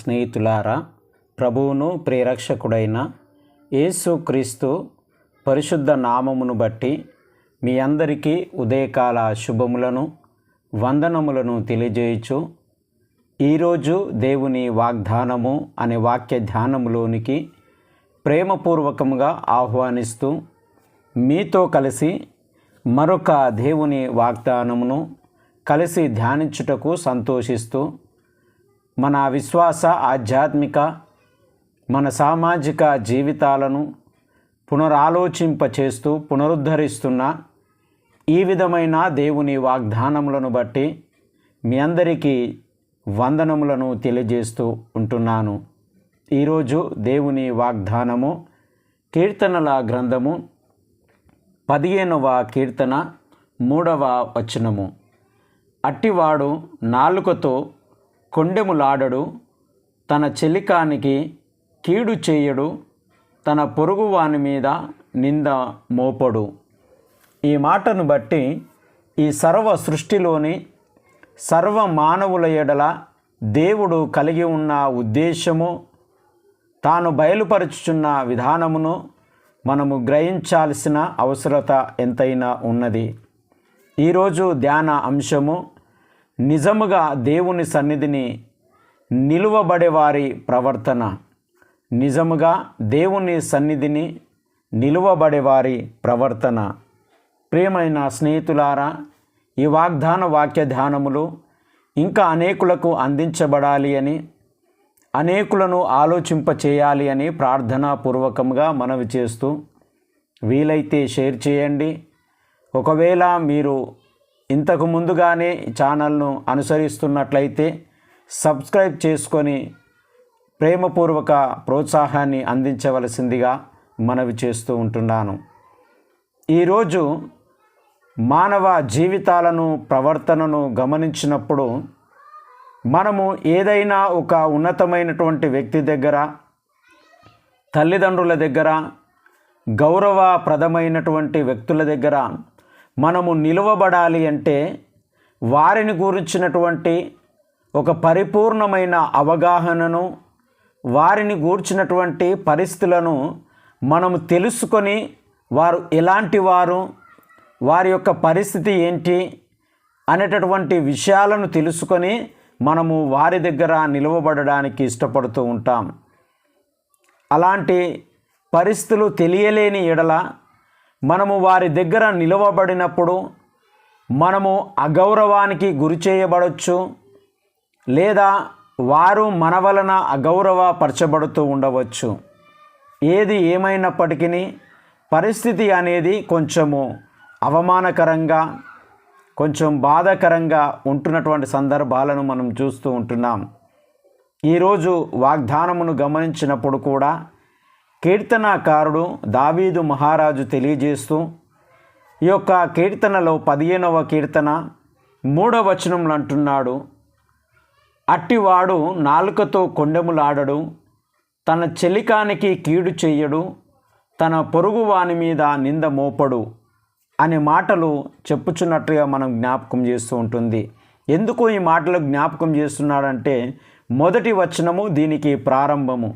స్నేహితులారా ప్రభువును ప్రియరక్షకుడైన యేసుక్రీస్తు పరిశుద్ధ నామమును బట్టి మీ అందరికీ ఉదయకాల శుభములను వందనములను తెలియజేయచ్చు ఈరోజు దేవుని వాగ్దానము అనే వాక్య ధ్యానములోనికి ప్రేమపూర్వకంగా ఆహ్వానిస్తూ మీతో కలిసి మరొక దేవుని వాగ్దానమును కలిసి ధ్యానించుటకు సంతోషిస్తూ మన విశ్వాస ఆధ్యాత్మిక మన సామాజిక జీవితాలను పునరాలోచింప చేస్తూ పునరుద్ధరిస్తున్న ఈ విధమైన దేవుని వాగ్దానములను బట్టి మీ అందరికీ వందనములను తెలియజేస్తూ ఉంటున్నాను. ఈరోజు దేవుని వాగ్దానము కీర్తనల గ్రంథము పదిహేనవ కీర్తన మూడవ వచనము. అట్టివాడు నాలుకతో కొండెములాడడు తన చెలికానికి కీడు చేయడు తన పొరుగువాని మీద నింద మోపడు. ఈ మాటను బట్టి ఈ సర్వ సృష్టిలోని సర్వ మానవుల ఎడల దేవుడు కలిగి ఉన్న ఉద్దేశము తాను బయలుపరుచుచున్న విధానమును మనము గ్రహించాల్సిన అవసరత ఎంతైనా ఉన్నది. ఈరోజు ధ్యాన అంశము నిజముగా దేవుని సన్నిధిని నిలువబడేవారి ప్రవర్తన. నిజముగా దేవుని సన్నిధిని నిలువబడేవారి ప్రవర్తన. ప్రియమైన స్నేహితులారా ఈ వాగ్దాన వాక్య ధ్యానములు ఇంకా అనేకులకు అందించబడాలి అని అనేకులను ఆలోచింప చేయాలి అని ప్రార్థనాపూర్వకంగా మనవి చేస్తూ వీలైతే షేర్ చేయండి. ఒకవేళ మీరు ఇంతకు ముందుగానే ఛానల్ను అనుసరిస్తున్నట్లయితే సబ్స్క్రైబ్ చేసుకొని ప్రేమపూర్వక ప్రోత్సాహాన్ని అందించవలసిందిగా మనవి చేస్తూ ఉంటున్నాను. ఈరోజు మానవ జీవితాలను ప్రవర్తనను గమనించినప్పుడు మనము ఏదైనా ఒక ఉన్నతమైనటువంటి వ్యక్తి దగ్గర తల్లిదండ్రుల దగ్గర గౌరవప్రదమైనటువంటి వ్యక్తుల దగ్గర మనము నిలువబడాలి అంటే వారిని గూర్చినటువంటి ఒక పరిపూర్ణమైన అవగాహనను వారిని గూర్చినటువంటి పరిస్థితులను మనము తెలుసుకొని వారు ఎలాంటి వారు వారి యొక్క పరిస్థితి ఏంటి అనేటటువంటి విషయాలను తెలుసుకొని మనము వారి దగ్గర నిలవబడడానికి ఇష్టపడుతూ ఉంటాం. అలాంటి పరిస్థితులు తెలియలేని ఎడల మనము వారి దగ్గర నిలవబడినప్పుడు మనము అగౌరవానికి గురి చేయబడవచ్చు లేదా వారు మన వలన అగౌరవపరచబడుతూ ఉండవచ్చు. ఏది ఏమైనప్పటికీ పరిస్థితి అనేది కొంచెము అవమానకరంగా కొంచెం బాధాకరంగా ఉంటున్నటువంటి సందర్భాలను మనం చూస్తూ ఉంటున్నాం. ఈరోజు వాగ్దానమును గమనించినప్పుడు కూడా కీర్తనాకారుడు దావీదు మహారాజు తెలియజేస్తూ ఈ యొక్క కీర్తనలో పదిహేనవ కీర్తన మూడవ వచనంలో అంటున్నాడు అట్టివాడు నాలుకతో కొండెములాడడు తన చెలికానికి కీడు చెయ్యడు తన పొరుగు వాని మీద నింద మోపడు అనే మాటలు చెప్పుచున్నట్టుగా మనం జ్ఞాపకం చేస్తూ ఉంటుంది. ఎందుకు ఈ మాటలు జ్ఞాపకం చేస్తున్నాడంటే మొదటి వచనము దీనికి ప్రారంభము.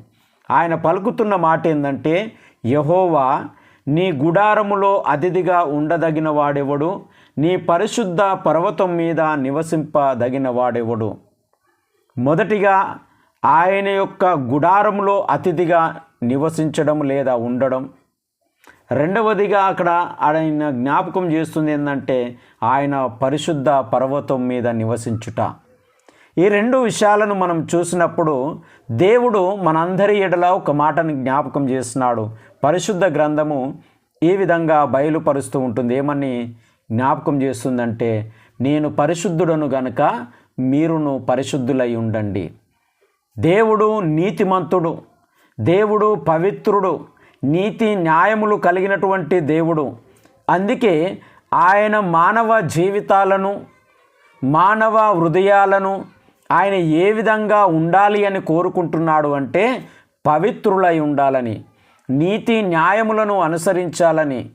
ఆయన పలుకుతున్న మాట ఏంటంటే యహోవా నీ గుడారములో అతిథిగా ఉండదగిన వాడెవడు నీ పరిశుద్ధ పర్వతం మీద నివసింపదగిన వాడెవడు మొదటిగా ఆయన యొక్క గుడారములో అతిథిగా నివసించడం లేదా ఉండడం. రెండవదిగా అక్కడ ఆయన జ్ఞాపకం చేస్తుంది ఏంటంటే ఆయన పరిశుద్ధ పర్వతం మీద నివసించుట. ఈ రెండు విషయాలను మనం చూసినప్పుడు దేవుడు మనందరి ఎడల ఒక మాటను జ్ఞాపకం చేస్తున్నాడు. పరిశుద్ధ గ్రంథము ఈ విధంగా బయలుపరుస్తూ ఉంటుంది. ఏమని జ్ఞాపకం చేస్తుందంటే నేను పరిశుద్ధుడను గనుక మీరును పరిశుద్ధులై ఉండండి. దేవుడు నీతిమంతుడు. దేవుడు పవిత్రుడు. నీతి న్యాయములు కలిగినటువంటి దేవుడు. అందుకే ఆయన మానవ జీవితాలను మానవ హృదయాలను ఆయన ఏ విధంగా ఉండాలి అని కోరుకుంటున్నాడు అంటే పవిత్రులై ఉండాలని నీతి న్యాయములను అనుసరించాలని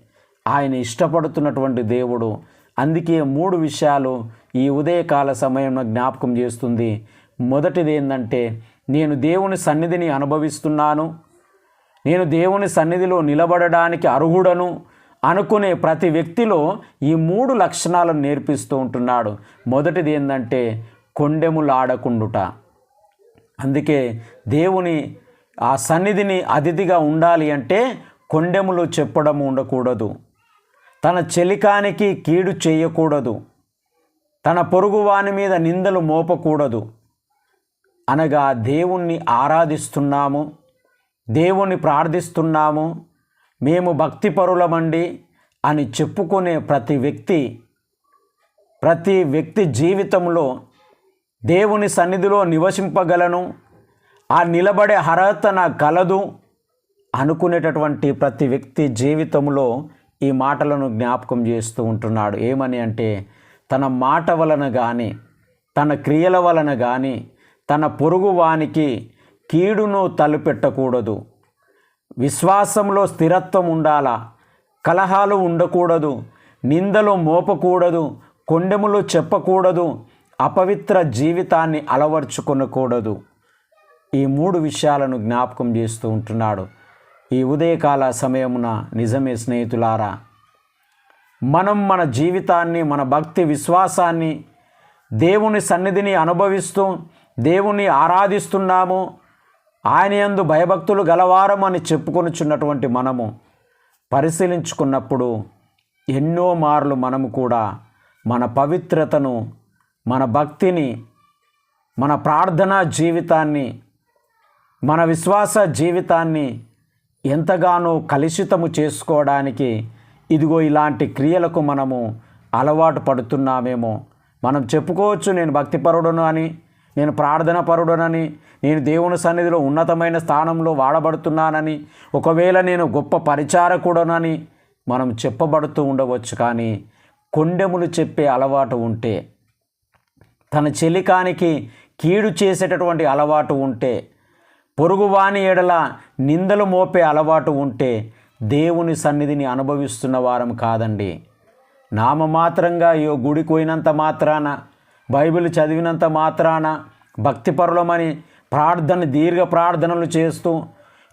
ఆయన ఇష్టపడుతున్నటువంటి దేవుడు. అందుకే మూడు విషయాలు ఈ ఉదయకాల సమయంలో జ్ఞాపకం చేస్తుంది. మొదటిది ఏంటంటే నేను దేవుని సన్నిధిని అనుభవిస్తున్నాను. నేను దేవుని సన్నిధిలో నిలబడడానికి అర్హుడను అనుకునే ప్రతి వ్యక్తిలో ఈ మూడు లక్షణాలను నేర్పిస్తూ ఉంటున్నాడు. మొదటిది ఏంటంటే కొండెములాడకుండుట. అందుకే దేవుని ఆ సన్నిధిని అతిథిగా ఉండాలి అంటే కొండెములు చెప్పడం ఉండకూడదు. తన చెలికానికి కీడు చేయకూడదు. తన పొరుగువాని మీద నిందలు మోపకూడదు. అనగా దేవుణ్ణి ఆరాధిస్తున్నాము దేవుణ్ణి ప్రార్థిస్తున్నాము మేము భక్తిపరులమండి అని చెప్పుకునే ప్రతి వ్యక్తి ప్రతి వ్యక్తి జీవితంలో దేవుని సన్నిధిలో నివసింపగలను ఆ నిలబడే అర్హత నాకు కలదు అనుకునేటటువంటి ప్రతి వ్యక్తి జీవితంలో ఈ మాటలను జ్ఞాపకం చేస్తూ ఉంటున్నాడు. ఏమని అంటే తన మాట వలన కానీ తన క్రియల వలన కానీ తన పొరుగు వానికి కీడును తలుపెట్టకూడదు. విశ్వాసంలో స్థిరత్వం ఉండాలా? కలహాలు ఉండకూడదు. నిందలు మోపకూడదు. కొండెములు చెప్పకూడదు. అపవిత్ర జీవితాన్ని అలవర్చుకొనకూడదు. ఈ మూడు విషయాలను జ్ఞాపకం చేస్తూ ఉంటున్నాడు. ఈ ఉదయకాల సమయమున నిజమే స్నేహితులారా మనం మన జీవితాన్ని మన భక్తి విశ్వాసాన్ని దేవుని సన్నిధిని అనుభవిస్తూ దేవుని ఆరాధిస్తున్నాము ఆయన యందు భయభక్తులు గలవారం అని చెప్పుకొనుచున్నటువంటి మనము పరిశీలించుకున్నప్పుడు ఎన్నో మార్లు మనము కూడా మన పవిత్రతను మన భక్తిని మన ప్రార్థనా జీవితాన్ని మన విశ్వాస జీవితాన్ని ఎంతగానో కలుషితము చేసుకోవడానికి ఇదిగో ఇలాంటి క్రియలకు మనము అలవాటు పడుతున్నామేమో. మనం చెప్పుకోవచ్చు నేను భక్తిపరుడును అని నేను ప్రార్థన పరుడునని నేను దేవుని సన్నిధిలో ఉన్నతమైన స్థానంలో వాడబడుతున్నానని ఒకవేళ నేను గొప్ప పరిచారకుడునని మనం చెప్పబడుతూ ఉండవచ్చు. కానీ కొండెములు చెప్పే అలవాటు ఉంటే తన చెలికానికి కీడు చేసేటటువంటి అలవాటు ఉంటే పొరుగువాని ఎడల నిందలు మోపే అలవాటు ఉంటే దేవుని సన్నిధిని అనుభవిస్తున్న వారం కాదండి. నామమాత్రంగా అయ్యో గుడికి పోయినంత మాత్రాన బైబిల్ చదివినంత మాత్రాన భక్తిపరులమని ప్రార్థన దీర్ఘ ప్రార్థనలు చేస్తూ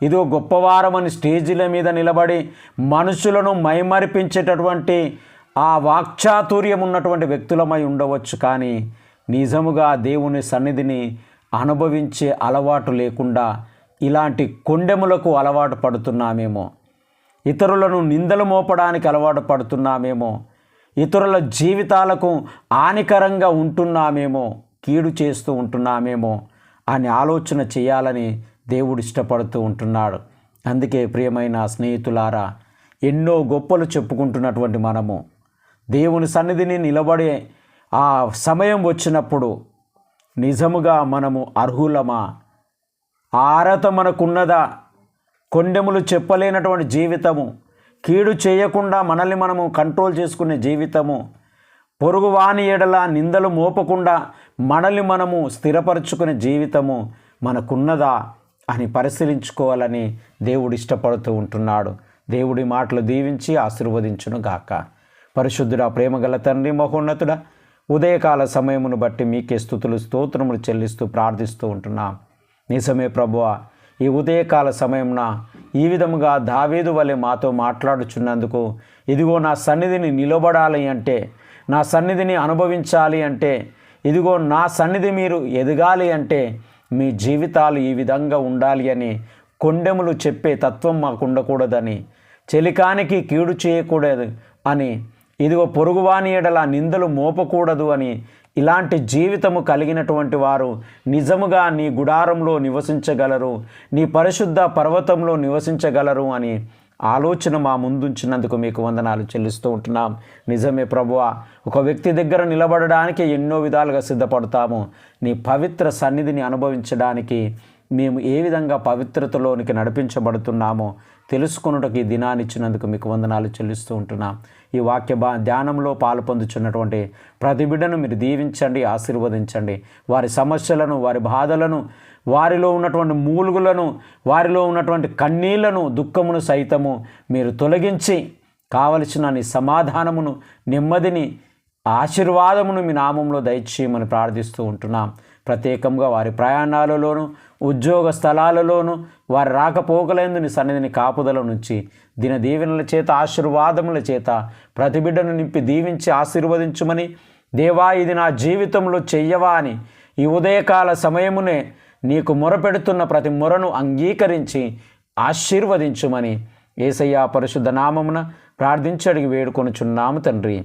ఇదో గొప్పవారమని స్టేజీల మీద నిలబడి మనుషులను మైమరిపించేటటువంటి ఆ వాక్చాతుర్యం ఉన్నటువంటి వ్యక్తులమై ఉండవచ్చు. కానీ నిజముగా దేవుని సన్నిధిని అనుభవించే అలవాటు లేకుండా ఇలాంటి కొండెములకు అలవాటు పడుతున్నామేమో. ఇతరులను నిందలు మోపడానికి అలవాటు పడుతున్నామేమో. ఇతరుల జీవితాలకు హానికరంగా ఉంటున్నామేమో. కీడు చేస్తూ ఉంటున్నామేమో అని ఆలోచన చేయాలని దేవుడు ఇష్టపడుతూ ఉంటున్నాడు. అందుకే ప్రియమైన స్నేహితులారా ఎన్నో గొప్పలు చెప్పుకుంటున్నటువంటి మనము. దేవుని సన్నిధిని నిలబడే ఆ సమయం వచ్చినప్పుడు నిజముగా మనము అర్హులమా? ఆ అర్హత మనకున్నదా? కొండెములు చెప్పలేనటువంటి జీవితము కీడు చేయకుండా మనల్ని మనము కంట్రోల్ చేసుకునే జీవితము పొరుగు వాని ఎడల నిందలు మోపకుండా మనల్ని మనము స్థిరపరచుకునే జీవితము మనకున్నదా అని పరిశీలించుకోవాలని దేవుడు ఇష్టపడుతూ ఉంటున్నాడు. దేవుడి మాటలు దీవించి ఆశీర్వదించును గాక పరిశుద్ధుడా ప్రేమగల తండ్రి మహోన్నతుడా ఉదయకాల సమయమును బట్టి మీకే స్థుతులు స్తోత్రములు చెల్లిస్తూ ప్రార్థిస్తూ ఉంటున్నాం. నిజమే ప్రభువ ఈ ఉదయకాల సమయమున ఈ విధముగా దావేదు వలె మాతో మాట్లాడుచున్నందుకు ఇదిగో నా సన్నిధిని నిలబడాలి అంటే నా సన్నిధిని అనుభవించాలి అంటే ఇదిగో నా సన్నిధి మీరు ఎదగాలి అంటే మీ జీవితాలు ఈ విధంగా ఉండాలి అని కొండెములు చెప్పే తత్వం మాకు ఉండకూడదని చెలికానికి కీడు చేయకూడదు అని ఇదిగో పొరుగువాని ఎడల నిందలు మోపకూడదు అని ఇలాంటి జీవితము కలిగినటువంటి వారు నిజముగా నీ గుడారంలో నివసించగలరు నీ పరిశుద్ధ పర్వతంలో నివసించగలరు అని ఆలోచన మా ముందుంచినందుకు మీకు వందనాలు చెల్లిస్తూ ఉంటున్నాం. నిజమే ప్రభువా ఒక వ్యక్తి దగ్గర నిలబడడానికి ఎన్నో విధాలుగా సిద్ధపడతాము. నీ పవిత్ర సన్నిధిని అనుభవించడానికి మేము ఏ విధంగా పవిత్రతలోనికి నడిపించబడుతున్నామో తెలుసుకున్నటకు ఈ దినాన్ని ఇచ్చినందుకు మీకు వందనాలు చెల్లిస్తూ ఉంటున్నాం. ఈ వాక్య బా ధ్యానంలో పాల్పొందుచున్నటువంటి ప్రతి బిడ్డను మీరు దీవించండి ఆశీర్వదించండి. వారి సమస్యలను వారి బాధలను వారిలో ఉన్నటువంటి మూలుగులను వారిలో ఉన్నటువంటి కన్నీళ్ళను దుఃఖమును సైతము మీరు తొలగించి కావలసిన నీ సమాధానమును నెమ్మదిని ఆశీర్వాదమును మీ నామంలో దయచేయమని ప్రార్థిస్తూ ఉంటున్నాం. ప్రత్యేకంగా వారి ప్రయాణాలలోను ఉద్యోగ స్థలాలలోను వారి రాకపోకలందు నీ సన్నిధిని కాపుదల నుంచి దిన దీవెనల చేత ఆశీర్వాదముల చేత ప్రతి బిడ్డను నింపి దీవించి ఆశీర్వదించుమని దేవా ఇది నా జీవితంలో చెయ్యవా అని ఈ ఉదయకాల సమయమునే నీకు మొరపెడుతున్న ప్రతి మొరను అంగీకరించి ఆశీర్వదించుమని ఏసయ్య పరిశుద్ధ నామమున ప్రార్థించి అడిగి వేడుకొనుచున్నాము తండ్రి.